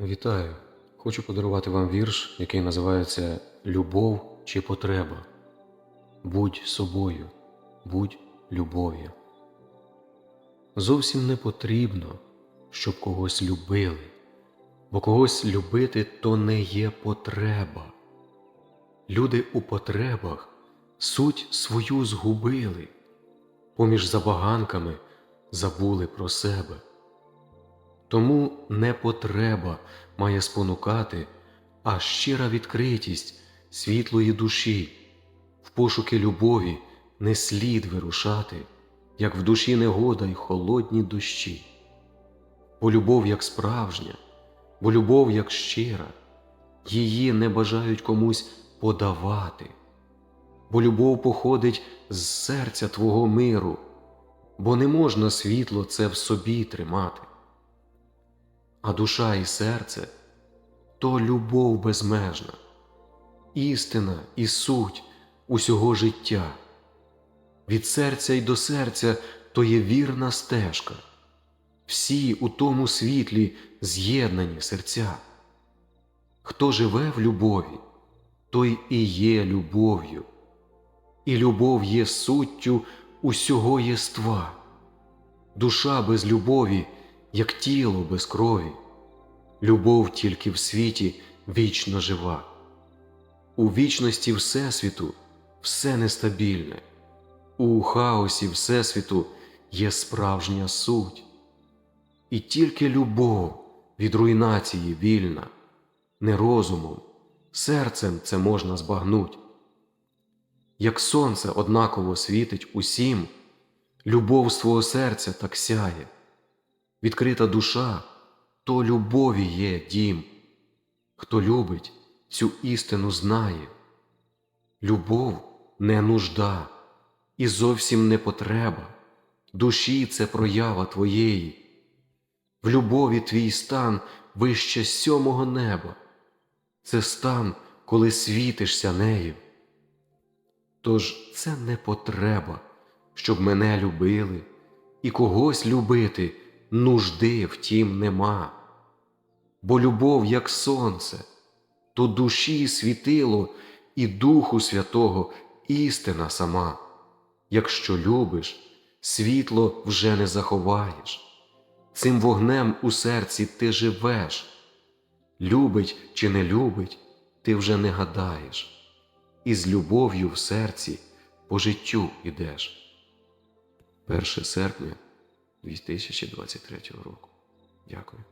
Вітаю! Хочу подарувати вам вірш, який називається Любов чи потреба. Будь собою, будь любов'ю. Зовсім не потрібно, щоб когось любили, бо когось любити то не є потреба. Люди у потребах суть свою згубили, поміж забаганками забули про себе. Тому не потреба має спонукати, а щира відкритість світлої душі, в пошуки любові не слід вирушати, як в душі негода й холодні дощі. Бо любов як справжня, бо любов як щира, її не бажають комусь подавати, бо любов походить з серця Твого миру, бо не можна світло це в собі тримати а душа і серце то любов безмежна, істина і суть усього життя. Від серця й до серця то є вірна стежка, всі у тому світлі з'єднані серця. Хто живе в любові, той і є любов'ю, і любов є суттю усього єства. Душа без любові як тіло без крові, любов тільки в світі вічно жива. У вічності Всесвіту все нестабільне, у хаосі Всесвіту є справжня суть, і тільки любов від руйнації вільна, не розумом, серцем це можна збагнуть. Як сонце однаково світить усім, любов з твого серця так сяє відкрита душа, то любові є дім. Хто любить, цю істину знає. Любов не нужда і зовсім не потреба, душі це проява твоєї. В любові твій стан вище сьомого неба, це стан, коли світишся нею. Тож це не потреба, щоб мене любили і когось любити нужди втім нема, бо любов, як сонце, то душі світило і Духу Святого істина сама. Якщо любиш, світло вже не заховаєш, цим вогнем у серці ти живеш, любить чи не любить, ти вже не гадаєш, і з любов'ю в серці по життю ідеш. 1 серпня 2023 року. Дякую.